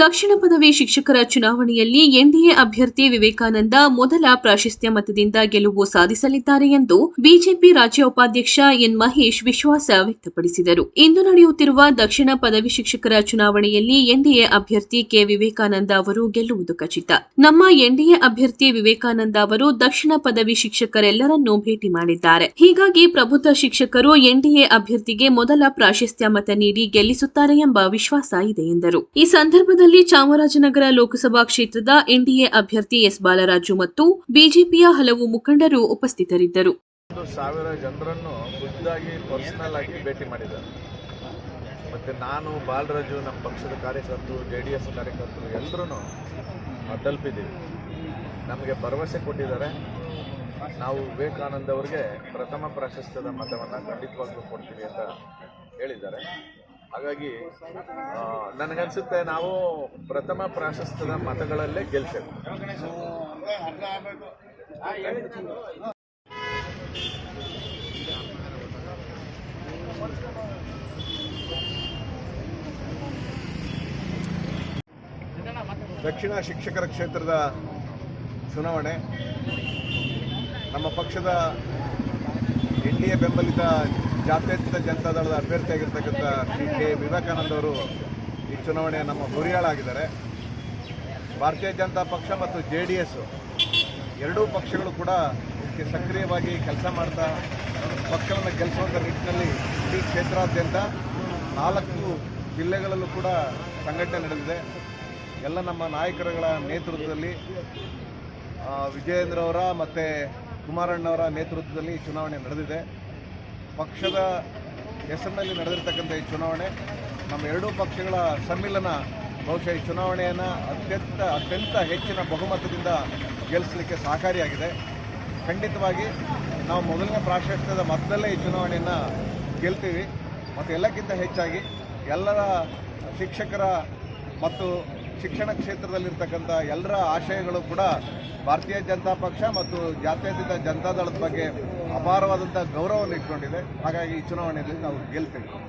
ದಕ್ಷಿಣ ಪದವಿ ಶಿಕ್ಷಕರ ಚುನಾವಣೆಯಲ್ಲಿ ಎನ್ಡಿಎ ಅಭ್ಯರ್ಥಿ ವಿವೇಕಾನಂದ ಮೊದಲ ಪ್ರಾಶಸ್ತ್ಯ ಮತದಿಂದ ಗೆಲುವು ಸಾಧಿಸಲಿದ್ದಾರೆ ಎಂದು ಬಿಜೆಪಿ ರಾಜ್ಯ ಉಪಾಧ್ಯಕ್ಷ ಎನ್ ಮಹೇಶ್ ವಿಶ್ವಾಸ ವ್ಯಕ್ತಪಡಿಸಿದರು. ಇಂದು ನಡೆಯುತ್ತಿರುವ ದಕ್ಷಿಣ ಪದವಿ ಶಿಕ್ಷಕರ ಚುನಾವಣೆಯಲ್ಲಿ ಎನ್ಡಿಎ ಅಭ್ಯರ್ಥಿ ಕೆ ವಿವೇಕಾನಂದ ಅವರು ಗೆಲ್ಲುವುದು ಖಚಿತ. ನಮ್ಮ ಎನ್ಡಿಎ ಅಭ್ಯರ್ಥಿ ವಿವೇಕಾನಂದ ಅವರು ದಕ್ಷಿಣ ಪದವಿ ಶಿಕ್ಷಕರೆಲ್ಲರನ್ನೂ ಭೇಟಿ ಮಾಡಿದ್ದಾರೆ. ಹೀಗಾಗಿ ಪ್ರಬುದ್ಧ ಶಿಕ್ಷಕರು ಎನ್ಡಿಎ ಅಭ್ಯರ್ಥಿಗೆ ಮೊದಲ ಪ್ರಾಶಸ್ತ್ಯ ಮತ ನೀಡಿ ಗೆಲ್ಲಿಸುತ್ತಾರೆ ಎಂಬ ವಿಶ್ವಾಸ ಇದೆ ಎಂದರು. ಈ ಸಂದರ್ಭದಲ್ಲಿ ಚಾಮರಾಜನಗರ ಲೋಕಸಭಾ ಕ್ಷೇತ್ರದ ಎನ್ಡಿಎ ಅಭ್ಯರ್ಥಿ ಎಸ್ ಬಾಲರಾಜು ಮತ್ತು ಬಿಜೆಪಿಯ ಹಲವು ಮುಖಂಡರು ಉಪಸ್ಥಿತರಿದ್ದರು. ಸಾವಿರ ಜನರನ್ನು ಖುದ್ದಾಗಿ ಪರ್ಸನಲ್ ಆಗಿ ಭೇಟಿ ಮಾಡಿದ್ದಾರೆ. ಮತ್ತು ನಾನು, ಬಾಲರಾಜು, ನಮ್ಮ ಪಕ್ಷದ ಕಾರ್ಯಕರ್ತರು ಜೆ ಡಿ ಎಸ್ ಕಾರ್ಯಕರ್ತರು ಎಲ್ಲರೂ ತಲುಪಿದ್ದೀವಿ. ನಮಗೆ ಭರವಸೆ ಕೊಟ್ಟಿದ್ದಾರೆ. ನಾವು ವಿವೇಕಾನಂದ ಅವರಿಗೆ ಪ್ರಥಮ ಪ್ರಾಶಸ್ತ್ಯದ ಮತವನ್ನು ಖಂಡಿತವಾಗ್ಲೂ ಕೊಡ್ತೀವಿ ಅಂತ ಹೇಳಿದ್ದಾರೆ. ಹಾಗಾಗಿ ನನಗನ್ಸುತ್ತೆ ನಾವು ಪ್ರಥಮ ಪ್ರಾಶಸ್ತ್ಯದ ಮತಗಳಲ್ಲೇ ಗೆಲ್ತೇವೆ. ದಕ್ಷಿಣ ಶಿಕ್ಷಕರ ಕ್ಷೇತ್ರದ ಚುನಾವಣೆ. ನಮ್ಮ ಪಕ್ಷದ ಎನ್ ಡಿ ಎ ಬೆಂಬಲಿತ ಜಾತ್ಯತೀತ ಜನತಾ ದಳದ ಅಭ್ಯರ್ಥಿಯಾಗಿರ್ತಕ್ಕಂಥ ಶ್ರೀ ಕೆ. ವಿವೇಕಾನಂದ ಅವರು ಈ ಚುನಾವಣೆಯ ನಮ್ಮ ಗುರಿಯಾಳಾಗಿದ್ದಾರೆ. ಭಾರತೀಯ ಜನತಾ ಪಕ್ಷ ಮತ್ತು ಜೆ ಡಿ ಎಸ್ ಎರಡೂ ಪಕ್ಷಗಳು ಕೂಡ ಸಕ್ರಿಯವಾಗಿ ಕೆಲಸ ಮಾಡ್ತಾ ಪಕ್ಷವನ್ನು ಗೆಲ್ಲಿಸುವಂಥ ನಿಟ್ಟಿನಲ್ಲಿ ಇಡೀ ಕ್ಷೇತ್ರಾದ್ಯಂತ ನಾಲ್ಕು ಜಿಲ್ಲೆಗಳಲ್ಲೂ ಕೂಡ ಸಂಘಟನೆ ನಡೆದಿದೆ. ಎಲ್ಲ ನಮ್ಮ ನಾಯಕರುಗಳ ನೇತೃತ್ವದಲ್ಲಿ ವಿಜಯೇಂದ್ರ ಅವರ ಮತ್ತು ಕುಮಾರಣ್ಣವರ ನೇತೃತ್ವದಲ್ಲಿ ಚುನಾವಣೆ ನಡೆದಿದೆ. ಪಕ್ಷದ ಹೆಸರಿನಲ್ಲಿ ನಡೆದಿರ್ತಕ್ಕಂಥ ಈ ಚುನಾವಣೆ, ನಮ್ಮ ಎರಡೂ ಪಕ್ಷಗಳ ಸಮ್ಮಿಲನ, ಬಹುಶಃ ಈ ಚುನಾವಣೆಯನ್ನು ಅತ್ಯಂತ ಅತ್ಯಂತ ಹೆಚ್ಚಿನ ಬಹುಮತದಿಂದ ಗೆಲ್ಲಿಸಲಿಕ್ಕೆ ಸಹಕಾರಿಯಾಗಿದೆ. ಖಂಡಿತವಾಗಿ ನಾವು ಮೊದಲನೇ ಪ್ರಾಶಸ್ತ್ಯದ ಮತದಲ್ಲೇ ಈ ಚುನಾವಣೆಯನ್ನು ಗೆಲ್ತೀವಿ. ಮತ್ತು ಎಲ್ಲಕ್ಕಿಂತ ಹೆಚ್ಚಾಗಿ ಎಲ್ಲರ ಶಿಕ್ಷಕರ ಮತ್ತು ಶಿಕ್ಷಣ ಕ್ಷೇತ್ರದಲ್ಲಿರ್ತಕ್ಕಂಥ ಎಲ್ಲರ ಆಶಯಗಳು ಕೂಡ ಭಾರತೀಯ ಜನತಾ ಪಕ್ಷ ಮತ್ತು ಜಾತ್ಯತೀತ ಜನತಾದಳದ ಬಗ್ಗೆ ಅಪಾರವಾದಂಥ ಗೌರವವನ್ನು ಇಟ್ಕೊಂಡಿದೆ. ಹಾಗಾಗಿ ಈ ಚುನಾವಣೆಯಲ್ಲಿ ನಾವು ಗೆಲ್ತೇವೆ.